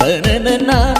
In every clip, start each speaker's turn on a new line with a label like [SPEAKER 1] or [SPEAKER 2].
[SPEAKER 1] banana na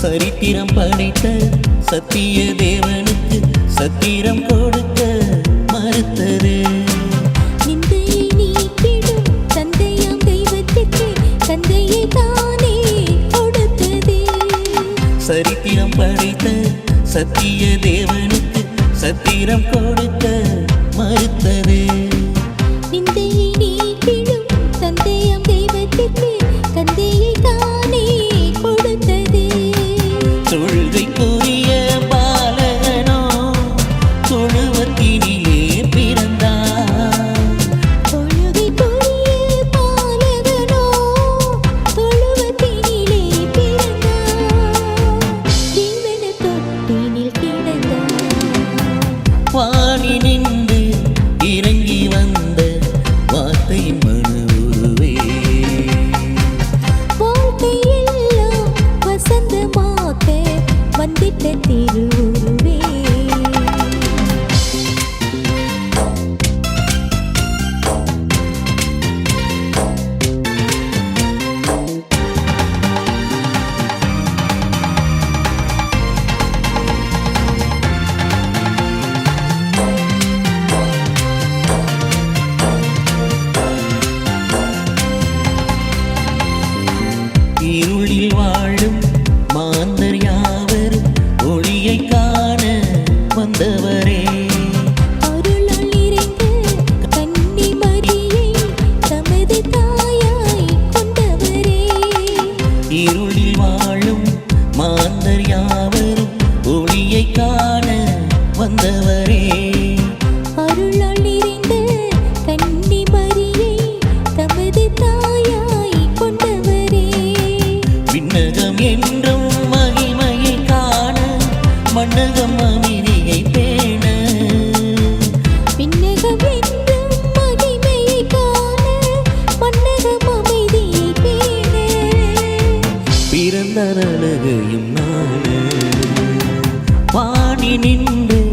[SPEAKER 2] சரித்திரம் படைத்த சத்திய தேவனுக்கு சத்திரம் கொடுக்க மறுத்தது. அளித்த சத்திய தேவனுக்கு சத்திரம் கொடுக்க மறுத்தது.
[SPEAKER 1] சித்த திருவே
[SPEAKER 2] இருளில் வாழும் ஒளியை காண வந்தவரே.
[SPEAKER 1] அருளால் நிறைந்த கன்னி மரியை தமது தாயாய் கொண்டவரே.
[SPEAKER 2] விண்ணகம் என்றும் மகிமையை காண மன்னகம் அமைதியை பேண.
[SPEAKER 1] விண்ணகம் என்றும் மகிமையை
[SPEAKER 2] அழகையும் நானே నిండు